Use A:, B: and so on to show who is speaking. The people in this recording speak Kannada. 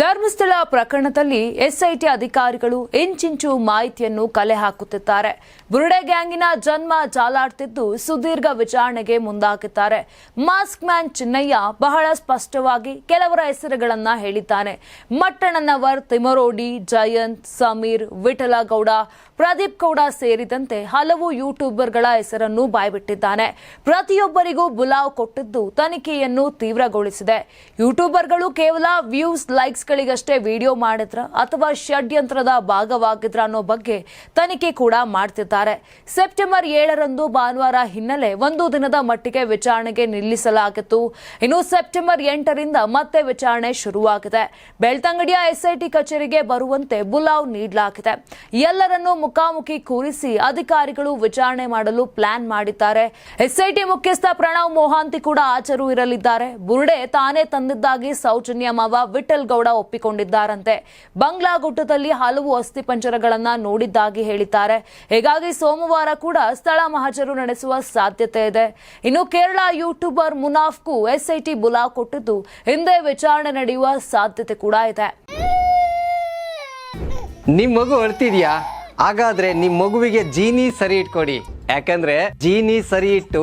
A: ಧರ್ಮಸ್ಥಳ ಪ್ರಕರಣದಲ್ಲಿ ಎಸ್ಐಟಿ ಅಧಿಕಾರಿಗಳು ಇಂಚಿಂಚು ಮಾಹಿತಿಯನ್ನು ಕಲೆ ಹಾಕುತ್ತಿದ್ದಾರೆ. ಬುರುಡೆ ಗ್ಯಾಂಗಿನ ಜನ್ಮ ಜಾಲಾಡ್ತಿದ್ದು ಸುದೀರ್ಘ ವಿಚಾರಣೆಗೆ ಮುಂದಾಗಿದ್ದಾರೆ. ಮಾಸ್ಕ್ ಮ್ಯಾನ್ ಚಿನ್ನಯ್ಯ ಬಹಳ ಸ್ಪಷ್ಟವಾಗಿ ಕೆಲವರ ಹೆಸರುಗಳನ್ನ ಹೇಳಿದ್ದಾನೆ. ಮಟ್ಟಣ್ಣನವರ್, ತಿಮರೋಡಿ, ಜಯಂತ್, ಸಮೀರ್, ವಿಠಲಗೌಡ, ಪ್ರದೀಪ್ ಗೌಡ ಸೇರಿದಂತೆ ಹಲವು ಯೂಟ್ಯೂಬರ್ಗಳ ಹೆಸರನ್ನು ಬಾಯ್ಬಿಟ್ಟಿದ್ದಾನೆ. ಪ್ರತಿಯೊಬ್ಬರಿಗೂ ಬುಲಾವ್ ಕೊಟ್ಟಿದ್ದು ತನಿಖೆಯನ್ನು ತೀವ್ರಗೊಳಿಸಿದೆ. ಯೂಟ್ಯೂಬರ್ಗಳು ಕೇವಲ ವ್ಯೂಸ್ ಲೈಕ್ಸ್ಗಳಿಗಷ್ಟೇ ವಿಡಿಯೋ ಮಾಡಿದ್ರ ಅಥವಾ ಷಡ್ಯಂತ್ರದ ಭಾಗವಾಗಿದ್ರ ಅನ್ನೋ ಬಗ್ಗೆ ತನಿಖೆ ಕೂಡ ಮಾಡ್ತಿದ್ದಾರೆ. ಸೆಪ್ಟೆಂಬರ್ ಏಳರಂದು ಭಾನುವಾರ ಹಿನ್ನೆಲೆ ಒಂದು ದಿನದ ಮಟ್ಟಿಗೆ ವಿಚಾರಣೆಗೆ ನಿಲ್ಲಿಸಲಾಗಿತ್ತು. ಇನ್ನು ಸೆಪ್ಟೆಂಬರ್ ಎಂಟರಿಂದ ಮತ್ತೆ ವಿಚಾರಣೆ ಶುರುವಾಗಿದೆ. ಬೆಳ್ತಂಗಡಿಯ ಎಸ್ಐಟಿ ಕಚೇರಿಗೆ ಬರುವಂತೆ ಬುಲಾವ್ ನೀಡಲಾಗಿದೆ. ಎಲ್ಲರನ್ನೂ ಮುಖಾಮುಖಿ ಕೂರಿಸಿ ಅಧಿಕಾರಿಗಳು ವಿಚಾರಣೆ ಮಾಡಲು ಪ್ಲಾನ್ ಮಾಡಿದ್ದಾರೆ. ಎಸ್ಐಟಿ ಮುಖ್ಯಸ್ಥ ಪ್ರಣವ್ ಮೋಹಾಂತಿ ಕೂಡ ಹಾಜರು ಇರಲಿದ್ದಾರೆ. ಬುರ್ಡೆ ತಾನೇ ತಂದಿದ್ದಾಗಿ ಸೌಜನ್ಯ ಮಾವ ವಿಠಲ್ ಗೌಡ ಒಪ್ಪಿಕೊಂಡಿದ್ದಾರಂತೆ. ಬಂಗ್ಲಾಗುಟ್ಟದಲ್ಲಿ ಹಲವು ಅಸ್ಥಿಪಂಜರಗಳನ್ನ ನೋಡಿದ್ದಾಗಿ ಹೇಳಿದ್ದಾರೆ. ಹೀಗಾಗಿ ಸೋಮವಾರ ಕೂಡ ಸ್ಥಳ ಮಹಜರು ನಡೆಸುವ ಸಾಧ್ಯತೆ ಇದೆ. ಇನ್ನು ಕೇರಳ ಯೂಟ್ಯೂಬರ್ ಮುನಾಫ್ಗೂ ಎಸ್ಐಟಿ ಬುಲಾ ಕೊಟ್ಟಿದ್ದು ಹಿಂದೆ ವಿಚಾರಣೆ ನಡೆಯುವ ಸಾಧ್ಯತೆ ಕೂಡ ಇದೆ.
B: ನಿಮ್ ಮಗು ಅಳ್ತಿದ್ಯಾ? ಹಾಗಾದ್ರೆ ನಿಮ್ ಮಗುವಿಗೆ ಜೀನಿ ಸರಿ ಇಟ್ಕೊಡಿ. ಯಾಕಂದ್ರೆ ಜೀನಿ ಸರಿ ಇಟ್ಟು